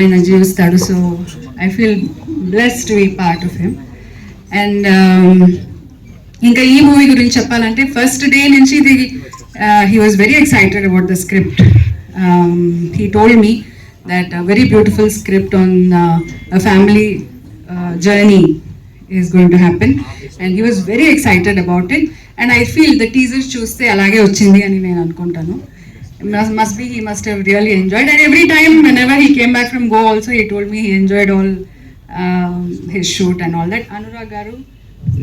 ఆయన జీవిస్తాడు. So I feel bless to be part of him and ఇంకా ఈ మూవీ గురించి చెప్పాలంటే ఫస్ట్ డే నుంచి ఇది he was very excited about the script he told me that very beautiful script on family journey is going to happen and he was very excited about it and I feel the teasers చూస్తే అలాగే వచ్చింది అని నేను అనుకుంటాను. Must, must be he must have really enjoyed. And every time whenever he came back from go also he told me he enjoyed all um, his shoot and all that. Anurag garu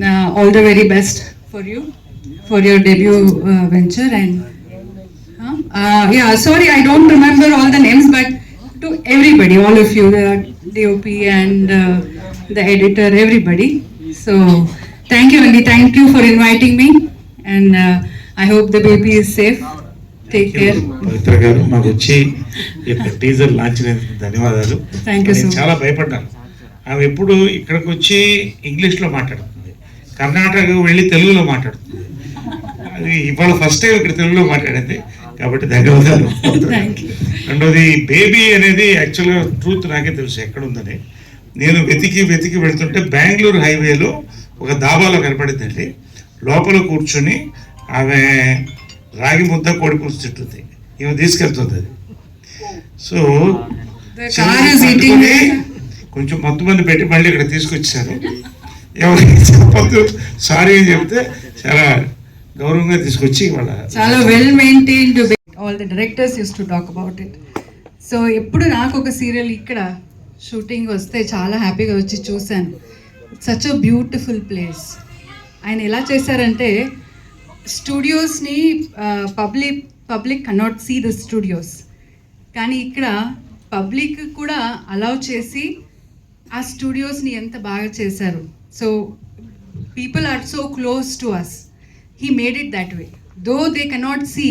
uh, all the very best for you for your debut uh, venture and uh, yeah sorry i don't remember all the names but to everybody all of you the dop and uh, the editor everybody. So thank you andy. Thank you for inviting me. And uh, i hope the baby is safe పవిత్ర గారు మాకు వచ్చి teaser launch ధన్యవాదాలు. నేను. చాలా భయపడ్డాను. ఆమె ఎప్పుడు ఇక్కడికి వచ్చి ఇంగ్లీష్లో మాట్లాడుతుంది కర్ణాటక వెళ్ళి తెలుగులో మాట్లాడుతుంది. అది ఇవాళ ఫస్ట్ టైం ఇక్కడ తెలుగులో మాట్లాడింది. కాబట్టి ధన్యవాదాలు. రెండోది బేబీ అనేది యాక్చువల్గా ట్రూత్ నాకే తెలుసు ఎక్కడ ఉందని నేను వెతికి వెతికి వెళ్తుంటే బెంగళూరు హైవేలో ఒక దాబాలో కనపడిందండి. లోపల కూర్చొని ఆమె రాగి ముద్ద కోడి పులుసు తింటుంది. ఈమె తీసుకెళ్తుంది అది. సో కొంచెం మత్తు మంది పెట్టి మళ్ళీ ఇక్కడ తీసుకొచ్చారు. ఎవరికి చెప్పొద్దు. సారీ అని చెప్తే చాలా గౌరవంగా తీసుకొచ్చి వాళ్ళ చాలా well maintained all the directors use to talk about it so ఎప్పుడు నాకు ఒక సీరియల్ ఇక్కడ షూటింగ్ వస్తే చాలా హ్యాపీగా వచ్చి చూశాను. సచ్ అ బ్యూటిఫుల్ ప్లేస్ ఆయన ఎలా చేశారంటే స్టూడియోస్ని public public cannot see the studios. కానీ ఇక్కడ పబ్లిక్ కూడా అలౌ చేసి ఆ స్టూడియోస్ని ఎంత బాగా చేశారు. So people are so close to us he made it that way. Though they cannot see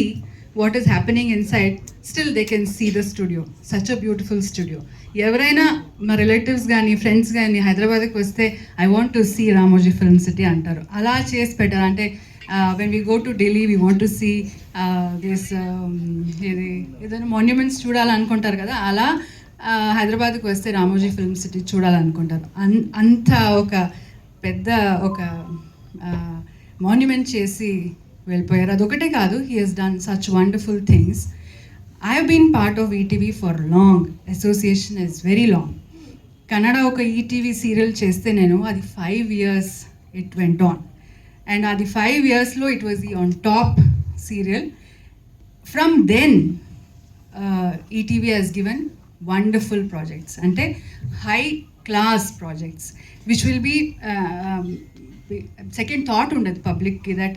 what is happening inside still they can see the studio. Such a beautiful studio. ఎవరైనా మా relatives కానీ friends కానీ హైదరాబాద్కి వస్తే I want to see Ramoji film city అంటారు. అలా చేసి పెట్టారు. అంటే when we go to Delhi we want to see this ఇది ఏదైనా మాన్యుమెంట్స్ చూడాలనుకుంటారు కదా అలా uh, హైదరాబాద్కి వస్తే రామోజీ ఫిల్మ్ సిటీ చూడాలనుకుంటారు. అన్ అంత ఒక పెద్ద ఒక uh, మాన్యుమెంట్ చేసి వెళ్ళిపోయారు. అదొకటే కాదు he has done such wonderful things I have been part of ETV for long association is very long Kannada ఒక ఈటీవీ సీరియల్ చేస్తే నేను అది five years it went on and అది ఫైవ్ ఇయర్స్లో it was the on top serial from then ETV has given wonderful projects అంటే high class projects which will be second thought ఉండదు పబ్లిక్కి that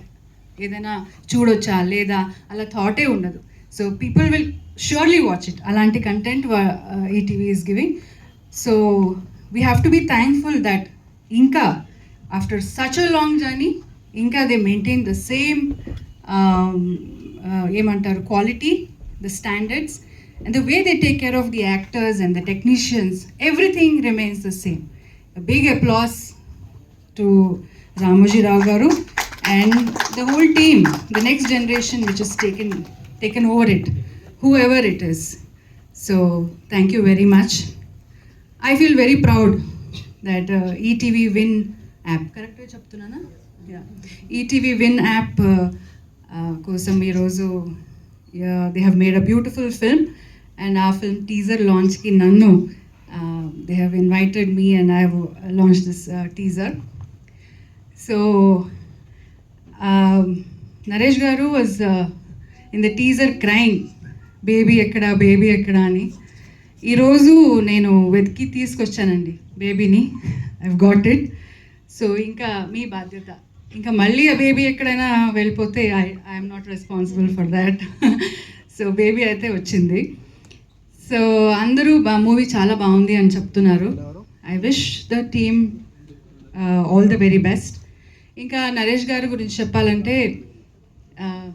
ఏదైనా చూడొచ్చా లేదా అలా థాటే ఉండదు. So people will surely watch it అలాంటి content ETV is giving so we have to be thankful that ఇంకా after such a long journey ఇంకా they maintain the same um, ఏమంటారు quality the standards and the way they take care of the actors and the technicians everything remains the same big applause to Ramoji Rao Garu and the whole team, the next generation which has taken taken over it, whoever it is. So thank you very much. I feel very proud that uh, ETV Win app, correct చెప్తున్నానా ETV win app కోసం ఈరోజు they have made a beautiful film and ఆ film teaser లాంచ్కి నన్ను they have invited me and I have launch this teaser so Naresh garu was in the teaser crime baby ఎక్కడ baby ఎక్కడ అని. ఈరోజు నేను వెతికి తీసుకొచ్చానండి బేబీని ఐ గాట్ ఇట్ సో ఇంకా మీ బాధ్యత. ఇంకా మళ్ళీ ఆ బేబీ ఎక్కడైనా వెళ్ళిపోతే I I'm not responsible for that so baby అయితే వచ్చింది. సో అందరూ బా మూవీ చాలా బాగుంది అని చెప్తున్నారు. I wish the team all the very best ఇంకా నరేష్ గారి గురించి చెప్పాలంటే uh,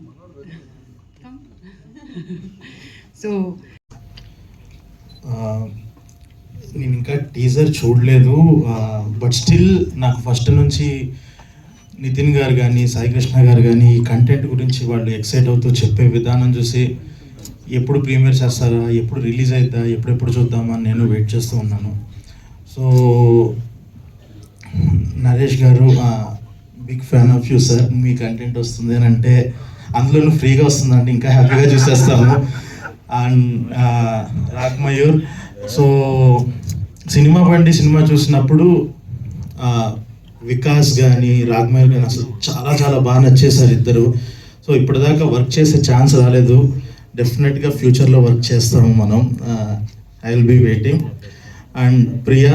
సో నేను ఇంకా టీజర్ చూడలేదు uh, బట్ స్టిల్ నాకు ఫస్ట్ నుంచి నితిన్ గారు కానీ సాయికృష్ణ గారు కానీ ఈ కంటెంట్ గురించి వాళ్ళు ఎక్సైట్ అవుతూ చెప్పే విధానం చూసి ఎప్పుడు ప్రీమియర్ చేస్తారా ఎప్పుడు రిలీజ్ అవుతుందా ఎప్పుడెప్పుడు చూద్దామా అని నేను వెయిట్ చేస్తూ ఉన్నాను. So Naresh garu big fan of you sir me content వస్తుంది అని అంటే అందులోనూ ఫ్రీగా వస్తుందంటే ఇంకా హ్యాపీగా చూసేస్తాము. And rock Mayur. So cinema బండి సినిమా చూసినప్పుడు వికాస్ కానీ రాగ్మయూర్ కానీ అసలు చాలా చాలా బాగా నచ్చేసారు ఇద్దరు. సో ఇప్పటిదాకా వర్క్ చేసే ఛాన్స్ రాలేదు. డెఫినెట్గా ఫ్యూచర్లో వర్క్ చేస్తాము మనం. I will be waiting and Priya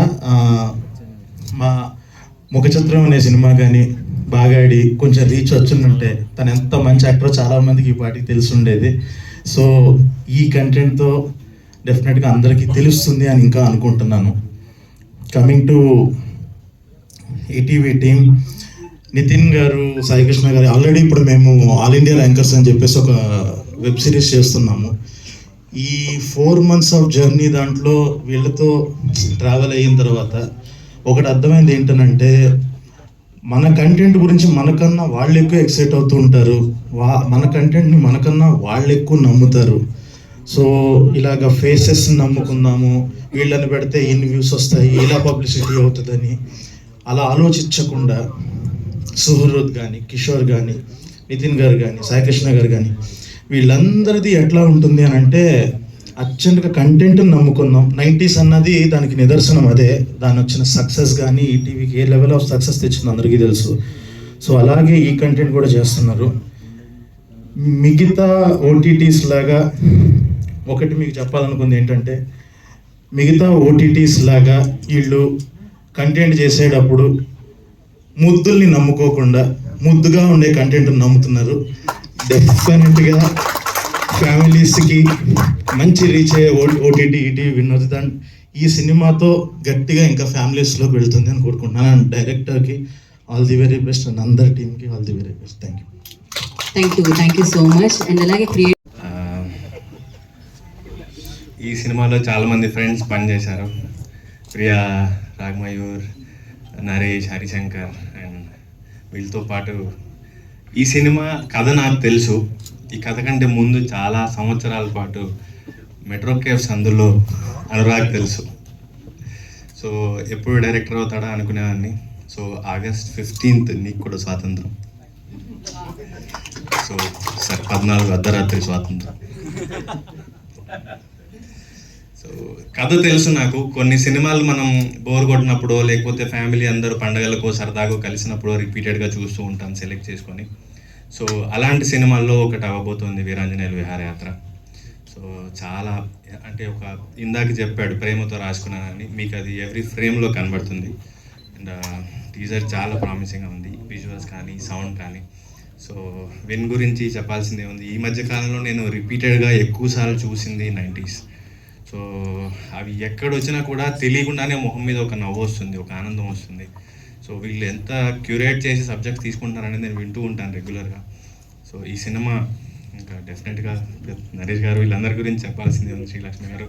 మా ముఖచిత్రం అనే సినిమా కానీ బాగా ఆడి కొంచెం రీచ్ వచ్చిందంటే తను ఎంత మంచి యాక్టర్ చాలామందికి ఈ పాటికి తెలిసి ఉండేది సో ఈ కంటెంట్తో డెఫినెట్గా అందరికీ తెలుస్తుంది అని ఇంకా అనుకుంటున్నాను. Coming to ETV team Nitin garu Saikrishna garu already ఇప్పుడు మేము ఆల్ ఇండియా ర్యాంకర్స్ అని చెప్పేసి ఒక వెబ్ సిరీస్ చేస్తున్నాము. ఈ ఫోర్ మంత్స్ ఆఫ్ జర్నీ దాంట్లో వీళ్ళతో ట్రావెల్ అయిన తర్వాత ఒకటి అర్థమైంది ఏంటనంటే మన కంటెంట్ గురించి మనకన్నా వాళ్ళు ఎక్కువ ఎక్సైట్ అవుతూ ఉంటారు. వా మన కంటెంట్ని మనకన్నా వాళ్ళు ఎక్కువ నమ్ముతారు. సో ఇలాగ ఫేసెస్ నమ్ముకుందాము. వీళ్ళని పెడితే ఇన్ని వ్యూస్ వస్తాయి ఇలా పబ్లిసిటీ అవుతుందని. అలా ఆలోచించకుండా సుహృద్ కానీ కిషోర్ కానీ నితిన్ గారు కానీ సాయికృష్ణ గారు కానీ వీళ్ళందరిది ఎట్లా ఉంటుంది అని అంటే అత్యంతగా కంటెంట్ నమ్ముకుందాం నైంటీస్ అన్నది దానికి నిదర్శనం అదే. దాని వచ్చిన సక్సెస్ కానీ ఈ టీవీకి ఏ లెవెల్ ఆఫ్ సక్సెస్ తెచ్చింది అందరికీ తెలుసు. సో అలాగే ఈ కంటెంట్ కూడా చేస్తున్నారు. మిగతా ఓటీటీస్ లాగా ఒకటి మీకు చెప్పాలనుకుంది ఏంటంటే మిగతా ఓటీటీస్ లాగా వీళ్ళు కంటెంట్ చేసేటప్పుడు ముద్దుల్ని నమ్ముకోకుండా ముద్దుగా ఉండే కంటెంట్ నమ్ముతున్నారు. డెఫినెట్గా ఫ్యామిలీస్కి మంచి రీచ్ అయ్యే ఓటీటీ ఈటీవీ విన్నోది దాని ఈ సినిమాతో గట్టిగా ఇంకా ఫ్యామిలీస్లోకి వెళ్తుంది అని కోరుకుంటున్నాను. అండ్ డైరెక్టర్కి all the very best and అందరి టీమ్కి all the very best thank you thank you thank you so much and అలాగే క్రియేట్ ఈ సినిమాలో చాలామంది ఫ్రెండ్స్ పనిచేశారు. ప్రియా రాగ్మయూర్ నరేష్ హరిశంకర్ అండ్ వీళ్ళతో పాటు ఈ సినిమా కథ నాకు తెలుసు. ఈ కథ కంటే ముందు చాలా సంవత్సరాల పాటు మెట్రో కేవ్స్ అందులో అనురాగ్ తెలుసు. సో ఎప్పుడు డైరెక్టర్ అవుతాడా అనుకునేవాడిని. సో ఆగస్ట్ ఫిఫ్టీన్త్ నీకు కూడా స్వాతంత్రం. సో సార్ పద్నాలుగు అర్ధరాత్రి స్వాతంత్రం. సో కథ తెలుసు నాకు. కొన్ని సినిమాలు మనం బోర్ కొట్టినప్పుడు లేకపోతే ఫ్యామిలీ అందరూ పండగలకు సరదాగా కలిసినప్పుడు రిపీటెడ్గా చూస్తూ ఉంటాం సెలెక్ట్ చేసుకొని. సో అలాంటి సినిమాల్లో ఒకటి అవ్వబోతోంది వీరాంజనేయులు విహారయాత్ర సో చాలా అంటే ఒక ఇందాక చెప్పాడు ప్రేమతో రాసుకున్నానని. మీకు అది ఎవ్రీ ఫ్రేమ్లో కనబడుతుంది. అండ్ టీజర్ uh, చాలా ప్రామిసింగ్గా ఉంది. విజువల్స్ కానీ సౌండ్ కానీ. సో విన్ గురించి చెప్పాల్సిందే ఉంది ఈ మధ్య కాలంలో నేను రిపీటెడ్గా ఎక్కువసార్లు చూసింది నైంటీస్. సో అవి ఎక్కడ వచ్చినా కూడా తెలియకుండానే మొహం మీద ఒక నవ్వు వస్తుంది ఒక ఆనందం వస్తుంది. సో వీళ్ళు ఎంత క్యూరేట్ చేసి సబ్జెక్ట్ తీసుకుంటారనేది నేను వింటూ ఉంటాను రెగ్యులర్గా. సో ఈ సినిమా ఇంకా డెఫినెట్గా నరేష్ గారు వీళ్ళందరి గురించి చెప్పాల్సింది ఉంది శ్రీలక్ష్మి గారు.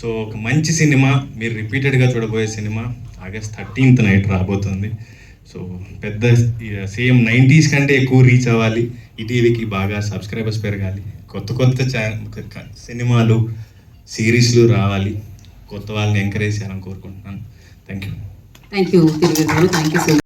సో ఒక మంచి సినిమా మీరు రిపీటెడ్గా చూడబోయే సినిమా ఆగస్ట్ థర్టీన్త్ నైట్ రాబోతుంది. సో పెద్ద సేమ్ నైంటీస్ కంటే ఎక్కువ రీచ్ అవ్వాలి. ఈ బాగా సబ్స్క్రైబర్స్ పెరగాలి. కొత్త కొత్త ఛా సినిమాలు సిరీస్లు రావాలి. కొత్త వాళ్ళని ఎంకరేజ్ చేయాలని కోరుకుంటున్నాను. Thank you thank you thank you